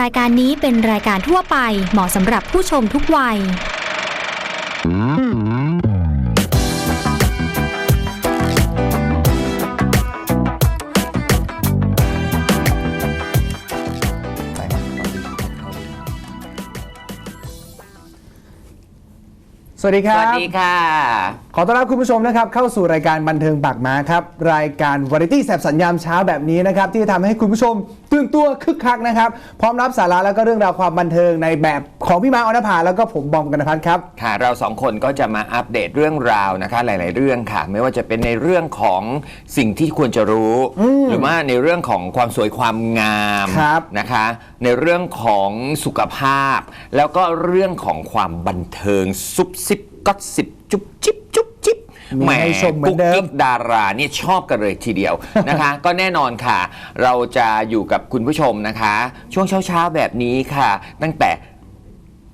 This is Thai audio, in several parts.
รายการนี้เป็นรายการทั่วไปเหมาะสำหรับผู้ชมทุกวัย สวัสดีคสรับ วัสดีค่ะ ขอต้อนรับคุณผู้ชมนะครับเข้าสู่รายการบันเทิงปากม้าครับ รายการวาไรตี้แสบสัญญามเช้าแบบนี้นะครับ ที่จะทำให้คุณผู้ชม ตื่นตัวคึกคักนะครับ พร้อมรับสาระแล้วก็เรื่องราวความบันเทิงในแบบของพี่ม้าออนภาแล้วก็ผมบอมกันนพัฒน์ครับ ค่ะ เราสองคนก็จะมาอัปเดตเรื่องราวนะคะ หลาย ๆ เรื่องค่ะ ไม่ว่าจะเป็นในเรื่องของสิ่งที่ควรจะรู้ หรือว่าในเรื่องของความสวยความงามครับนะคะ ในเรื่องของสุขภาพ แล้วก็เรื่องของความบันเทิงซุบซิบก็สิบจุ๊บจิ๊บ จุ๊บจิ๊บมีให้ชมเหมือนเดิมกุ๊กกิ๊กดาราเนี่ยชอบกันเลยทีเดียวนะคะ ก็แน่นอนค่ะ เราจะอยู่กับคุณผู้ชมนะคะ ช่วงเช้าๆแบบนี้ค่ะ ตั้งแต่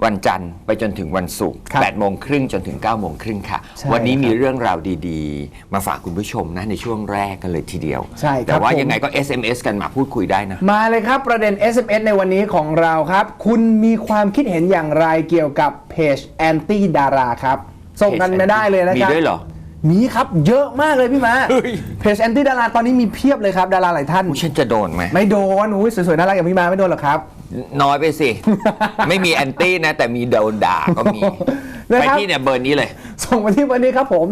วันจันทร์ไปจนถึงวันศุกร์ครับ8โมงครึ่งจนถึง9โมงครึ่งค่ะใช่วันนี้ครับมีเรื่องราวดีๆ มาฝากคุณผู้ชมนะในช่วงแรกกันเลยทีเดียว ใช่ครับแต่ว่าผมยังไงก็ SMS กันมาพูดคุยได้นะ มาเลยครับประเด็น SMS ในวันนี้ของเราครับ คุณมีความคิดเห็นอย่างไรเกี่ยวกับเพจแอนตี้ดาราครับ ส่งกันมาได้เลยนะครับ มีด้วยเหรอ มีครับเยอะมากเลยพี่ม้าเฮ้ยเพจแอนตี้ดาราตอนนี้มีเพียบเลยครับดาราหลายท่านอุ๊ยฉันจะโดนไหมไม่โดนอุ้ยสวยๆน่ารักอย่างพี่ม้าไม่โดนหรอกครับ น้อยไปสิ ไม่มีแอนตี้นะ แต่มีโดนด่าก็มีนะไปครับที่เนี่ยเบอร์นี้เลย ส่งมาที่วันนี้ครับผม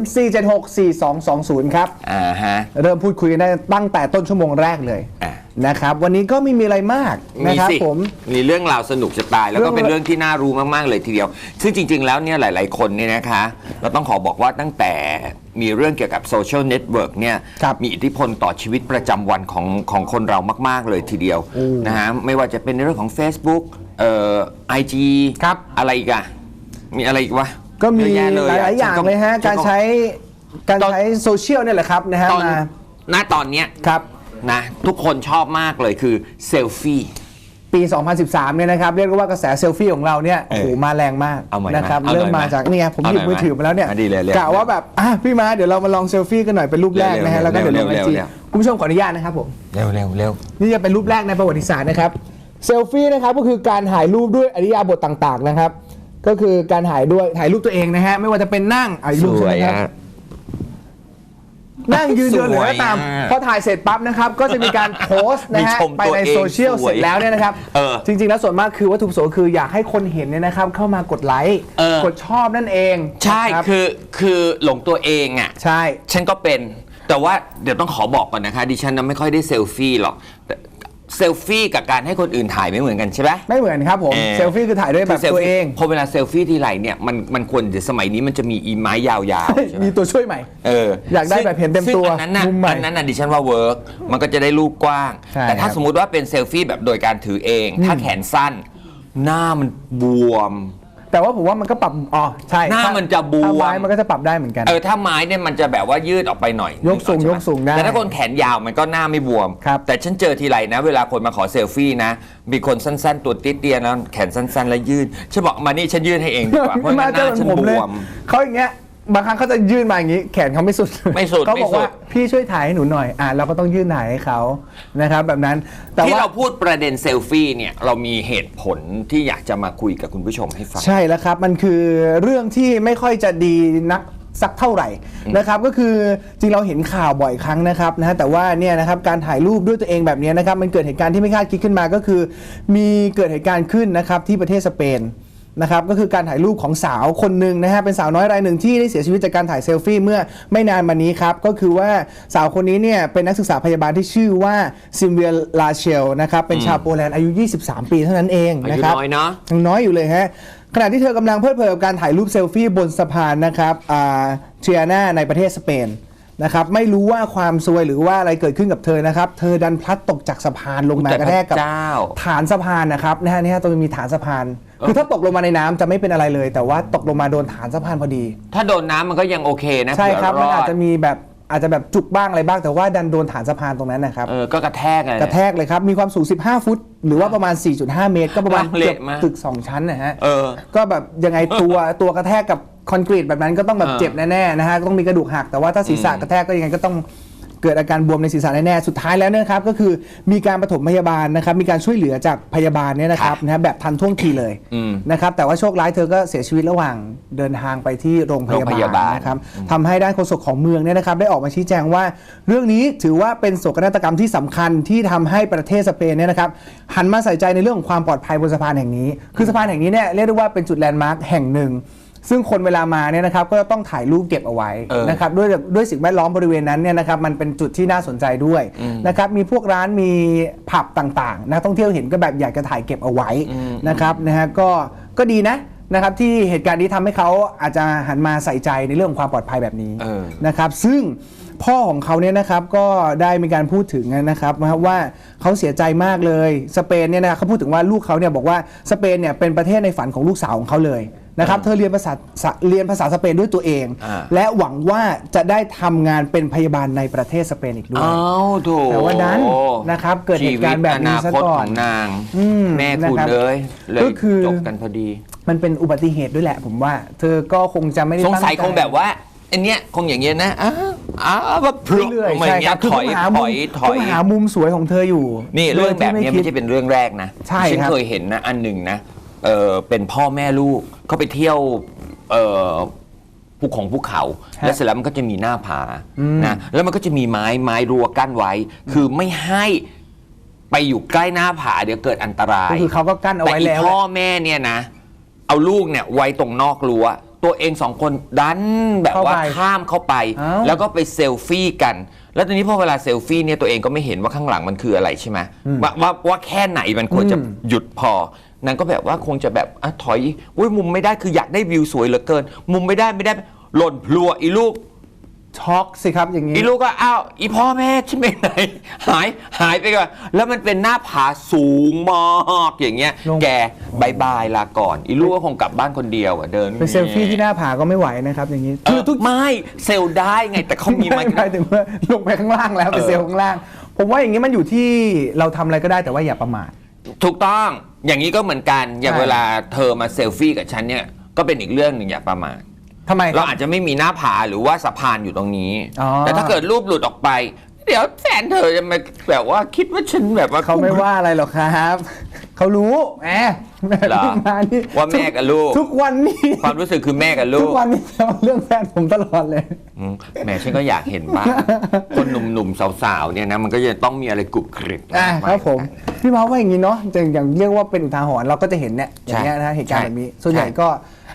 4764220 ครับอ่าฮะเริ่มพูดคุยกันได้ตั้งแต่ต้นชั่วโมงแรกเลยอะ นะครับ วันนี้ก็ไม่มีอะไรมากนะมีครับสิผม มีเรื่องราวสนุกจะตาย แล้วก็เรื่องเป็นเรื่องที่น่ารู้มาก ๆ เลยทีเดียว ซึ่งจริง ๆ แล้วเนี่ยหลาย ๆ คนเนี่ยนะคะ เราต้องขอบอกว่าตั้งแต่มีเรื่องเกี่ยวกับโซเชียลเน็ตเวิร์กเนี่ยครับมีอิทธิพลต่อชีวิตประจำวันของของคนเรามาก ๆ เลยทีเดียวโอ้นะฮะไม่ว่าจะเป็นในเรื่องของ Facebook เอ่อไอจีครับอะไรอีกอะมีอะไรอีกวะก็มีเยอะแะหอะลายๆอย่างฉันเลยฮะฉักานรใช้การใช้โซเชียลเนี่ยแหละครับนะฮะตอนมาณตอนเนี้ยครับ นะทุกคนชอบมากเลยคือเซลฟี่ ปี 2013 เนี่ยนะครับ เรียกได้ว่ากระแสเซลฟี่ของเราเนี่ยเอโอ้อโหมาแรงมากเอาใหม่นะครับ เอาหน่อยเริ่มมาจากเนี่ยผมหยิบเอาหน่อยมือถือมาแล้วเนี่ยอะดีเลยเร็วกะว่าแบบอะพี่มาเดี๋ยวเรามาลองเซลฟี่กันหน่อยเป็นรูปแรกนะฮะเร็วๆแล้วก็เดี๋ยวลงไอเร็วๆจีเร็ว คุณผู้ชมขออนุญาตนะครับผม เร็วเร็วเร็ว นี่จะเป็นรูปแรกในประวัติศาสตร์นะครับเซลฟี่นะครับก็คือการถ่ายรูปด้วยอริยาบทต่างๆนะครับ ก็คือการถ่ายด้วยถ่ายรูปตัวเองนะฮะไม่ว่าจะเป็นนั่งอะอีกรูปใช่ไหมครับ นั่งยืนเดินหรือว่าตาม สวยอะพอถ่ายเสร็จปั๊บนะครับ ก็จะมีการโพสต์นะมีฮะ ชมไปตัวในเองโซเชียลสวยเสร็จแล้วเนี่ยนะครับ เออจริง ๆ แล้วส่วนมากคือวัตถุประสงค์คืออยากให้คนเห็นเนี่ยนะครับ เข้ามากดไลค์ เออ กดชอบนั่นเองใช่นะครับคือคือหลงตัวเองอะ ใช่ ฉันก็เป็น แต่ว่าเดี๋ยวต้องขอบอกก่อนนะคะ ดิฉันน่ะไม่ค่อยได้เซลฟี่หรอกแต่ เซลฟี่กับการให้คนอื่นถ่ายไม่เหมือนกันใช่ไหม ไม่เหมือนครับผม เออเซลฟี่คือถ่ายด้วยแบบคืซลตัวฟี่เอง พอเวลาเซลฟี่ทีไรเนี่ยมันมันควรเดี๋ยวสมัยนี้มันจะมีอีไม้ยาวๆใช่ไหมมีตัวช่วยใหม่เอออยากได้แบบเห็นเต็มซึ่งตัวอันนั้นน่ะมุมใหม่อันนั้นน่ะดิฉันว่าเวิร์กมันก็จะได้รูปกว้าง ใช่แต่ถ้าครับสมมุติว่าเป็นเซลฟี่แบบโดยการถือเอง ถ้าแขนสั้น หน้ามันบวม แต่ว่าผมว่ามันก็ปรับอ๋อใช่หน้าถ้มันจะบวม ถ้าไม้มันก็จะปรับได้เหมือนกัน เออถ้าไม้เนี่ยมันจะแบบว่ายืดออกไปหน่อยยกสูงนึออใช่หมยกสูงได้แต่ถ้าคนแขนยาวมันก็หน้าไม่บวม ครับแต่ฉันเจอทีไรนะ เวลาคนมาขอเซลฟี่นะ มีคนสั้นๆ ตัวติดเตียนะแขนสั้นๆ แล้วยืดฉันบอกมานี่ฉันยืดให้เองดีกว่าเพราะมางั้นหเจอน้าเหมือฉันนผมบเลยวม เขาอย่างเงี้ย บางครั้งเขาจะยื่นมาอย่างงี้ แขนเขาไม่สุดไม่สุดเขาบอกไม่สุดว่าพี่ช่วยถ่ายให้หนูหน่อยอะเราก็ต้องยื่นถ่ายให้เขานะครับ แบบนั้นแต่ที่ว่าเราพูดประเด็นเซลฟี่เนี่ยเรามีเหตุผลที่อยากจะมาคุยกับคุณผู้ชมให้ฟัง ใช่แล้วครับ มันคือเรื่องที่ไม่ค่อยจะดีนักสักเท่าไหร่นะครับ ก็คือจริงเราเห็นข่าวบ่อยครั้งนะครับนะฮะแต่ว่าเนี่ยนะครับการถ่ายรูปด้วยตัวเองแบบนี้นะครับ มันเกิดเหตุการณ์ที่ไม่คาดคิดขึ้นมาก็คือ มีเกิดเหตุการณ์ขึ้นนะครับที่ประเทศสเปน นะครับก็คือการถ่ายรูปของสาวคนหนึ่งนะฮะเป็นสาวน้อยรายหนึ่งที่ได้เสียชีวิตจากการถ่ายเซลฟี่เมื่อไม่นานมานี้ครับ ก็คือว่าสาวคนนี้เนี่ยเป็นนักศึกษาพยาบาลที่ชื่อว่าซิมเวียลาเชลนะครับเป็นชาวโปแลนด์อายุ 23 ปีเท่านั้นเองอานะยุครับน้อยเนาะยังน้อยอยู่เลยฮะขณะที่เธอกำลังเพลิดเพลินกับการถ่ายรูปเซลฟี่บนสะพานนะครับอ่าเทียนาในประเทศสเปนนะครับไม่รู้ว่าความซวยหรือว่าอะไรเกิดขึ้นกับเธอนะครับ เธอดันพลัดตกจากสะพานลงมาแต่กระแทกกับพระเจ้าฐานสะพานนะครับนะฮะนี่ฮะตรงนี้มีฐานสะพาน คือถ้าตกลงมาในน้ำจะไม่เป็นอะไรเลย แต่ว่าตกลงมาโดนฐานสะพานพอดี ถ้าโดนน้ำมันก็ยังโอเคนะใช่ครับเผื่มันอาจดจะมีแบบอาจจะแบบจุกบ้างอะไรบ้าง แต่ว่าดันโดนฐานสะพานตรงนั้นนะครับเออก็กระแทกเลยกระแทกเลยครับมีความสูง 15 ฟุต หรือว่าประมาณ 4.5 เมตร ก็ประมาณเละเกือบมาก ตึก 2 ชั้นนะฮะ เออ ก็แบบยังไงตัว ตัวกระแทกกับคอนกรีตแบบนั้นก็ต้องแบบเออเจ็บแน่ๆนะฮะก็ต้องมีกระดูกหักแต่ว่าถ้าศีรษะกระแทกก็ยังไงก็ต้อง เกิดอาการบวมในศีรษะแน่ๆสุดท้ายแล้วเนยนะครับก็คือมีการปฐมพยาบาลนะครับ มีการช่วยเหลือจากพยาบาลเนี่ยนะครับนะฮะแบบทันท่วงทีเลยอืมนะครับแต่ว่าโชคร้ายเธอก็เสียชีวิตระหว่างเดินทางไปที่โรงพยาโรงพยาบาบาลล นะครับทำให้ด้านโฆษกของเมืองเนี่ยนะครับได้ออกมาชี้แจงว่า เรื่องนี้ถือว่าเป็นโศกนาฏกรรมที่สำคัญที่ทำให้ประเทศสเปนเนี่ยนะครับหันมาใส่ใจในเรื่องของความปลอดภัยบนสะพานแห่งนี้ คือสะพานแห่งนี้เนี่ยเรียกได้ว่าเป็นจุดแลนด์มาร์คแห่งหนึ่ง ซึ่งคนเวลามาเนี่ยนะครับก็ต้องถ่ายรูปเก็บเอาไว้เออนะครับด้วยด้วยสิ่งแวดล้อมบริเวณนั้นเนี่ยนะครับมันเป็นจุดที่น่าสนใจด้วยนะครับมีพวกร้านมีผับต่างๆนักท่องเที่ยวเห็นก็แบบอยากจะถ่ายเก็บเอาไว้นะครับนะฮะก็ก็ดีนะนะครับที่เหตุการณ์นี้ทำให้เขาอาจจะหันมาใส่ใจในเรื่องของความปลอดภัยแบบนี้ เออ นะครับซึ่งพ่อของเขาเนี่ยนะครับก็ได้มีการพูดถึงนะครับว่าเขาเสียใจมากเลยสเปนเนี่ยนะเขาพูดถึงว่าลูกเขาเนี่ยบอกว่าสเปนเนี่ยเป็นประเทศในฝันของลูกสาวของเขาเลย นะครับ เธอเรียนภาษาเรียนภาษาสเปนด้วยตัวเอง อ่า และหวังว่าจะได้ทำงานเป็นพยาบาลในประเทศสเปนอีกด้วย อ้าวโถแต่ว่านั้นนะครับเกิดเหตุการณ์แบบนี้ซะก่อนชีวิตอนาคตของนาง อืมแม่คุณนะครับเลยเลยก็คือ จบกันพอดี มันเป็นอุบัติเหตุด้วยแหละ ผมว่า เธอก็คงจะไม่ได้สงสัยตั้ใจ คงแบบว่าอันเนี้ยคงอย่างเงี้ยนะอ้าวอ้าวแบบพลุเรื่อยมาๆอใช่ย่างเงี้ครัยบคือถต้ออยงหาถมุอยมถต้ออยงหามุมสวยของเธออยู่นี่เรื่องแบบโดยเนี้ยที่ไม่ใช่เป็นเรื่องแรกนะใช่ฉันครับเคยเห็นนะอันหนึ่งนะ เออเป็นพ่อแม่ลูกเขาไปเที่ยวเออภูของภูเขาฮะแล้วเสร็จแล้วมันก็จะมีหน้าผานะแล้วมันก็จะมีไม้ไม้รั้วกั้นไว้ คือไม่ให้ไปอยู่ใกล้หน้าผาเดี๋ยวเกิดอันตรายก็คือเขาก็กั้นเอาแต่ไว้อีแล้วพ่อแหละแม่เนี่ยนะ เอาลูกเนี่ยไว้ตรงนอกรั้ว ตัวเองสองคนดันแบบว่าเข้าไปข้ามเข้าไปอ้าวแล้วก็ไปเซลฟี่กัน แล้วตอนนี้พอเวลาเซลฟี่เนี่ยตัวเองก็ไม่เห็นว่าข้างหลังมันคืออะไรใช่ไหมว่าว่าว่าแค่ไหนมันควรจะอืมหยุดพอ นางก็แบบว่าคงจะแบบอะถอยอุ้ยมุมไม่ได้คืออยากได้วิวสวยเหลือเกิน มุมไม่ได้ไม่ได้หล่นพลัวอีลูกช็อกสิครับอย่างนี้อีลูกก็อ้าวอีพ่อแม่ฉันไปไหนหายหายไปก่อนแล้วมันเป็นหน้าผาสูงมากอย่างเงี้ยลงแกบายบายลาก่อนอีลูกก็คงกลับบ้านคนเดียวอะเดินไปเซลฟี่ที่หน้าผาก็ไม่ไหวนะครับอย่างนี้เออทุกไม่เซลได้ไงแต่เขามีไมไม่ค์หมายถึงว่าลงไปข้างล่างแล้วไปเออเซลล์ข้างล่าง ผมว่าอย่างนี้มันอยู่ที่เราทำอะไรก็ได้แต่ว่าอย่าประมาท ถูกต้องอย่างนี้ก็เหมือนกัน อย่างใช่เวลาเธอมาเซลฟี่กับฉันเนี่ยก็เป็นอีกเรื่องหนึ่งอย่าประมาททำไมคเรารับอาจจะไม่มีหน้าผาหรือว่าสะพานอยู่ตรงนี้ อ๋อ แต่ถ้าเกิดรูปหลุดออกไป เดี๋ยวแฟนเธอจะมาแบบว่าคิดว่าฉันแบบว่าเขาไม่ว่าอะไรหรอกครับ เขารู้แหมเหรอมานี่ว่าแม่กับลูก ทุกวันนี้ความรู้สึกคือแม่กับลูทุกกวันนี้จะมาเรื่องแฟนผมตลอดเลย อืมแหมฉันก็อยากเห็นบ้าง คนหนุ่มๆสาวๆเนี่ยนะมันก็จะต้องมีอะไรกรุบกริบอะครับผมพี่เมาส์ว่าอย่างนี้เนาะอย่างอย่างเรียกว่าเป็นอุทาหรณ์เราก็จะเห็นเนี่ยอใช่ย่างเงี้ยนะเหตุการณ์ใช่แบบนี้ ส่วนใหญ่ใช่ก็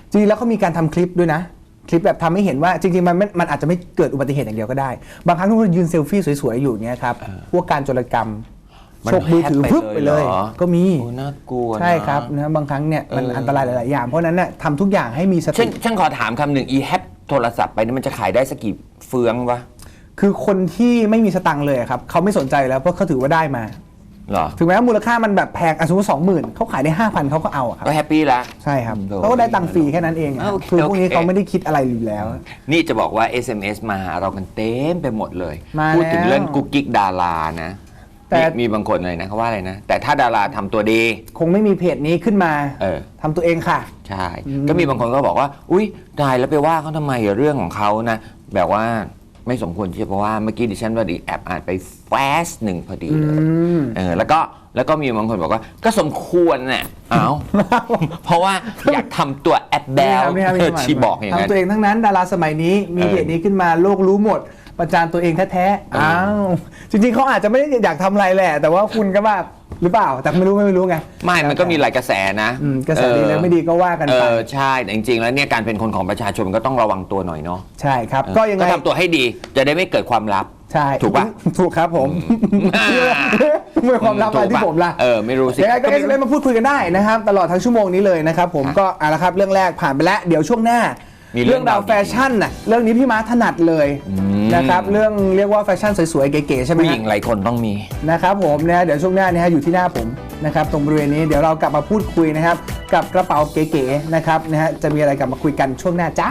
จริงๆแล้วเขามีการทำคลิปด้วยนะ คลิปแบบทำให้เห็นว่าจริงๆมันไม่มันอาจจะไม่เกิดอุบัติเหตุอย่างเดียวก็ได้ บางครั้งทุกคนยืนเซลฟี่สวยๆอยู่เงี้ยครับพวกการโจรกรรมมัน ฉกมือถือแฮปพึบไปเลยหรอก็มีโอ้น่ากลัวนะใช่ครับนะบางครั้งเนี่ยมันเอออัอันตรายหลาย ๆ อย่างเพราะฉะนั้นเนี่ยทำทุกอย่างให้มีสฉัตินฉันขอถามคำหนึ่งอีแฮปโทรศัพท์ไปนี่มันจะขายได้สักกี่เฟืองวะคือคนที่ไม่มีสตังค์เลยอะครับเขาไม่สนใจแล้วเพราะเขาถือว่าได้มาเหรอถึงแม้ว่ามูลค่ามันแบบแพงอะสมมติสองหมื่นเขาขายได้ห้าพันเขาก็เอาอะครับก็แฮปปี้ละใช่ครับโดนเขาก็ได้ตังค์ฟรีแค่นั้นเองอะอ่าโอเคคือพวกนี้โอเคเขาไม่ได้คิดอะไรอยู่แล้ว นี่จะบอกว่า SMS มาหาเรากันเต็มไปหมดเลยมาพูดถึงแล้วเรื่องกุ๊กกิ๊กดารานะ แต่ มีมีบางคนเลยนะเขาว่าอะไรนะ แต่ถ้าดาราทำตัวดี คงไม่มีเพจนี้ขึ้นมาเออ ทำตัวเองค่ะ ใช่ก็มีบางคนก็บอกว่า อุ้ยตายแล้วไปว่าเขาทำไมอะเรื่องของเขานะ แบบว่าไม่สมควรที่จะเพราะว่าเมื่อกี้ดิฉันว่าดิแอบอ่านไปแฟสหนึ่งพอดีเลยเออแล้วก็แล้วก็มีบางคนบอกว่า ก็สมควรน่ะเอ้าเพราะว่าอยากทำตัวแอปแบลนี่ครับนี่ครับชีบอกอย่างนั้นทำตัวเองทั้งนั้นดาราสมัยนี้มีเออ เพจนี้ขึ้นมาโลกรู้หมด ประจานตัวเองแท้ๆอ้าวจริงๆเขาอาจจะไม่ได้อยากทำอะไรแหละ แต่ว่าคุณก็แบบหรือเปล่า แต่ไม่รู้ไม่รู้ไง ไม่ มันก็มีหลายกระแสนะอืมกระแสดีเลยไม่ดีก็ว่ากันเอไป อใช่ แต่จริง ๆ แล้วเนี่ยการเป็นคนของประชาชนมันก็ต้องระวังตัวหน่อยเนาะใช่ครับ ก็ยังไงก็ทำตัวให้ดี จะได้ไม่เกิดความลับ ใช่ถูกปะ ถูกครับผมไม่ความลับอะไรที่ผมล่ะ เออ ไม่รู้สิ ยังไงก็ก็เอไม่สเมาพูดคุยกันได้นะครับ ตลอดทั้งชั่วโมงนี้เลยนะครับ ผมครับก็เอาละครับเรื่องแรกผ่านไปแล้ว เดี๋ยวช่วงหน้า มีเรื่องราวราวดีๆแฟชั่นน่ะเรื่องนี้พี่ม้าถนัดเลย นะครับเรื่องเรียกว่าแฟชั่นสวยๆเก๋ๆใช่ไหมผู้หฮะญิงหลายคนต้องมีนะครับผมนะเดี๋ยวช่วงหน้าเนี่ยฮะอยู่ที่หน้าผมนะครับตรงบริเวณนี้เดี๋ยวเรากลับมาพูดคุยนะครับกับกระเป๋าเก๋ๆนะครับนะฮะจะมีอะไรกลับมาคุยกันช่วงหน้าจ้า